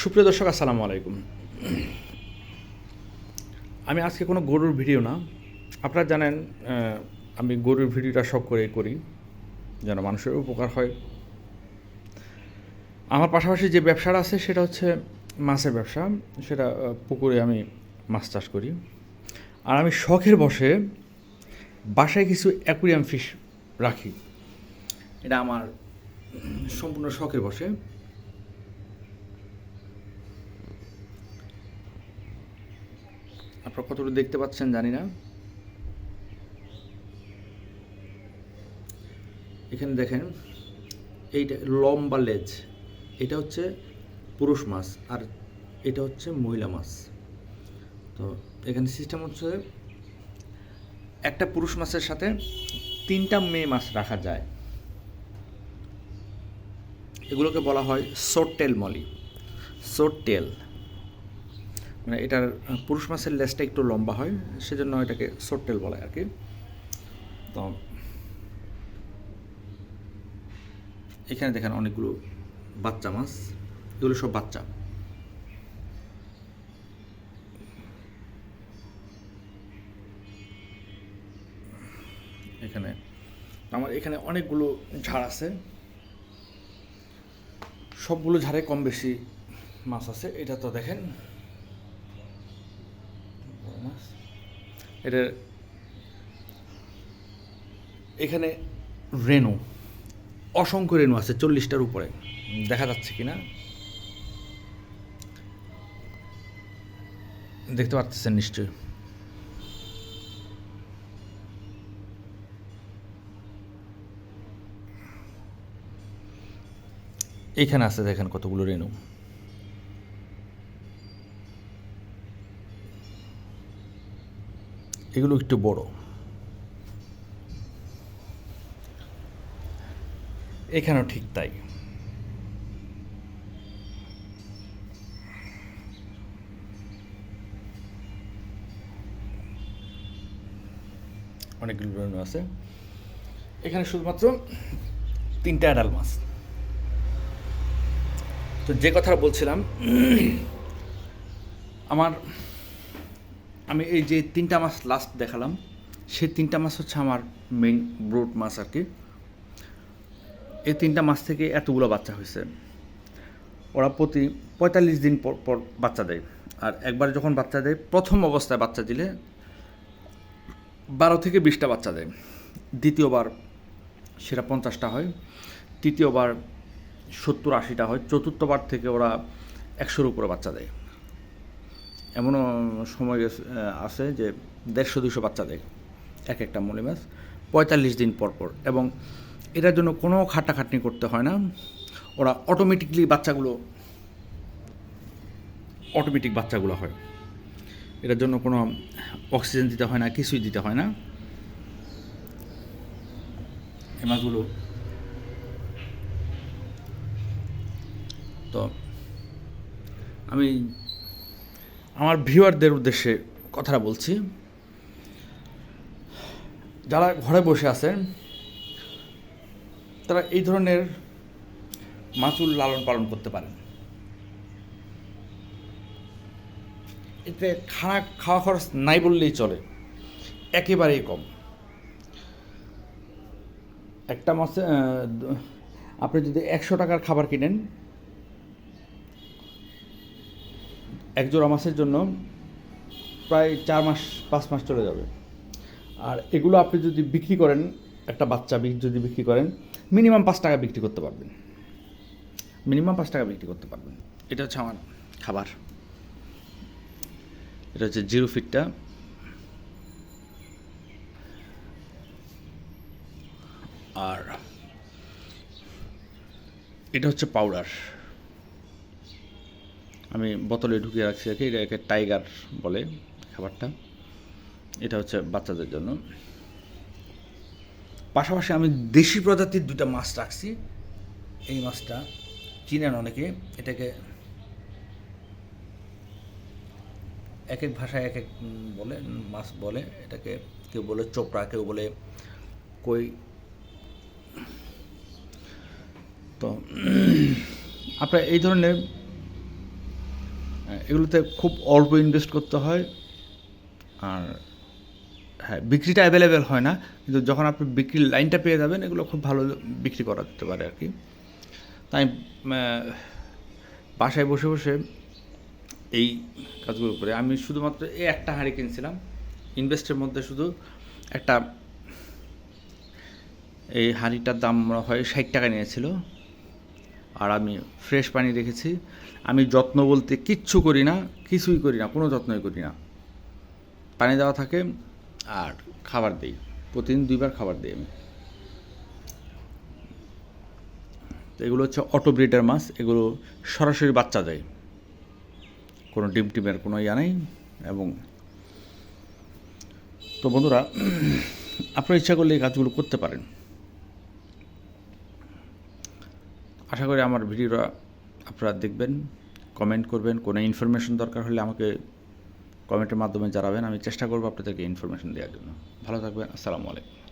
সুপ্রিয় দর্শক, আসসালামু আলাইকুম। আমি আজকে কোনো গরুর ভিডিও না। আপনারা জানেন আমি গরুর ভিডিওটা শখ করে করি, যেন মানুষের উপকার হয়। আমার পাশাপাশি যে ব্যবসাটা আছে, সেটা হচ্ছে মাছের ব্যবসা। সেটা পুকুরে আমি মাছ চাষ করি। আর আমি শখের বসে বাসায় কিছু অ্যাকুরিয়াম ফিশ রাখি। এটা আমার সম্পূর্ণ শখের বসে আপনারা কতটুকু দেখতে পাচ্ছেন জানি না। এখানে দেখেন, এইটা লম্বা লেজ, এটা হচ্ছে পুরুষ মাছ আর এটা হচ্ছে মহিলা মাছ। তো এখানে সিস্টেম হচ্ছে একটা পুরুষ মাছের সাথে তিনটা মেয়ে মাছ রাখা যায়। এগুলোকে বলা হয় সোটটেল মলি। সোটটেল মানে এটার পুরুষ মাছের লেজটা একটু লম্বা হয়, সেজন্য এটাকে সোটটেল বলে আর কি। তো এখানে দেখেন অনেকগুলো বাচ্চা মাছ, এগুলো সব বাচ্চা। এখানে, আমার এখানে অনেকগুলো ঝাড় আছে। সবগুলো ঝাড়ে কম বেশি মাছ আছে, এটা তো দেখেন বড় মাছ এটা এখানে রেনু অসংখ্য রেনু আছে চল্লিশটার উপরে। দেখা যাচ্ছে কি না দেখতে পাচ্ছেন নিশ্চয়ই। এখানে আছে দেখেন কতগুলো রেনু এগুলো একটু বড়। এখানেও ঠিক তাই। অনেকগুলো রেনু আছে। এখানে শুধুমাত্র তিনটা অ্যাডাল মাছ। তো যে কথা বলছিলাম, আমার আমি এই যে তিনটা মাছ লাস্ট দেখালাম, সেই তিনটা মাছ হচ্ছে আমার মেইন ব্রুট মাছ আর কি। এই তিনটা মাছ থেকে এতগুলো বাচ্চা হয়েছে। ওরা প্রতি পঁয়তাল্লিশ দিন পর পর বাচ্চা দেয়। আর একবার যখন বাচ্চা দেয়, প্রথম অবস্থায় বাচ্চা দিলে বারো থেকে বিশটা বাচ্চা দেয়। দ্বিতীয়বার সেটা পঞ্চাশটা হয়, তৃতীয়বার সত্তর আশিটা হয়, চতুর্থবার থেকে ওরা একশোর উপরে বাচ্চা দেয়। এমনও সময় আছে যে দেড়শো দুশো বাচ্চা দেয়, এক একটা মলি মাছ, পঁয়তাল্লিশ দিন পর পর। এবং এটার জন্য কোনো খাটাখাটনি করতে হয় না। ওরা অটোমেটিকলি বাচ্চাগুলো অটোমেটিক বাচ্চাগুলো হয়। এটার জন্য কোনো অক্সিজেন দিতে হয় না, কিছুই দিতে হয় না। এই মাছগুলো, তো আমি আমার ভিউয়ারদের উদ্দেশ্যে কথাটা বলছি। যারা ঘরে বসে আছেন, তারা এই ধরনের মাছুল লালন পালন করতে পারেন। এতে খানা খাওয়া খরচ নাই বললেই চলে, একেবারেই কম। একটা মাছে আপনি যদি একশো টাকার খাবার কিনেন এক জোড়া মাছের জন্য প্রায় চার মাস পাঁচ মাস চলে যাবে। আর এগুলো আপনি যদি বিক্রি করেন একটা বাচ্চা যদি বিক্রি করেন মিনিমাম পাঁচ টাকা বিক্রি করতে পারবেন। মিনিমাম পাঁচ টাকা বিক্রি করতে পারবেন। এটা হচ্ছে আমার খাবার। এটা হচ্ছে জিরো ফিটটা। আর এটা হচ্ছে পাউডার। আমি বোতলে ঢুকিয়ে রাখছি আর কি এটাকে টাইগার বলে খাবারটা। এটা হচ্ছে বাচ্চাদের জন্য। পাশাপাশি আমি দেশি প্রজাতির দুটা মাছ রাখছি। এই মাছটা চিনেন অনেকে, এটাকে এক এক ভাষায় এক এক বলে, মাছ বলে, এটাকে কেউ বলে চোপড়া, কেউ বলে কই। তো, আপনার এই ধরনের এগুলোতে খুব অল্প ইনভেস্ট করতে হয়। আর হ্যাঁ বিক্রিটা অ্যাভেলেবেল হয় না। কিন্তু যখন আপনি বিক্রির লাইনটা পেয়ে যাবেন, এগুলো খুব ভালো বিক্রি করা যেতে পারে আর কি। তাই বাসায় বসে বসে এই কাজগুলো করে। আমি শুধুমাত্র এই একটা হাঁড়ি কিনছিলাম। ইনভেস্টের মধ্যে শুধু একটা, এই হাঁড়িটার দাম হয় ষাট টাকা নিয়েছিল। আর আমি ফ্রেশ পানি রেখেছি। আমি যত্ন বলতে কিচ্ছু করি না, কিছুই করি না, কোনো যত্নই করি না। পানি দেওয়া থাকে আর খাবার দিই, প্রতিদিন দুইবার খাবার দিই আমি। এগুলো হচ্ছে অটো ব্রিডার মাছ, এগুলো সরাসরি বাচ্চা দেয়। কোনো ডিম টিমের কোনো ইয়া নেই এবং তো বন্ধুরা, আপনার ইচ্ছা করলে এই কাজগুলো করতে পারেন। আশা করি আমার ভিডিওটা আপনারা দেখবেন কমেন্ট করবেন, কোনো ইনফরমেশন দরকার হলে আমাকে কমেন্টের মাধ্যমে জানাবেন, আমি চেষ্টা করব আপনাদেরকে ইনফরমেশন দেওয়ার জন্য। ভালো থাকবেন, আসসালামু আলাইকুম।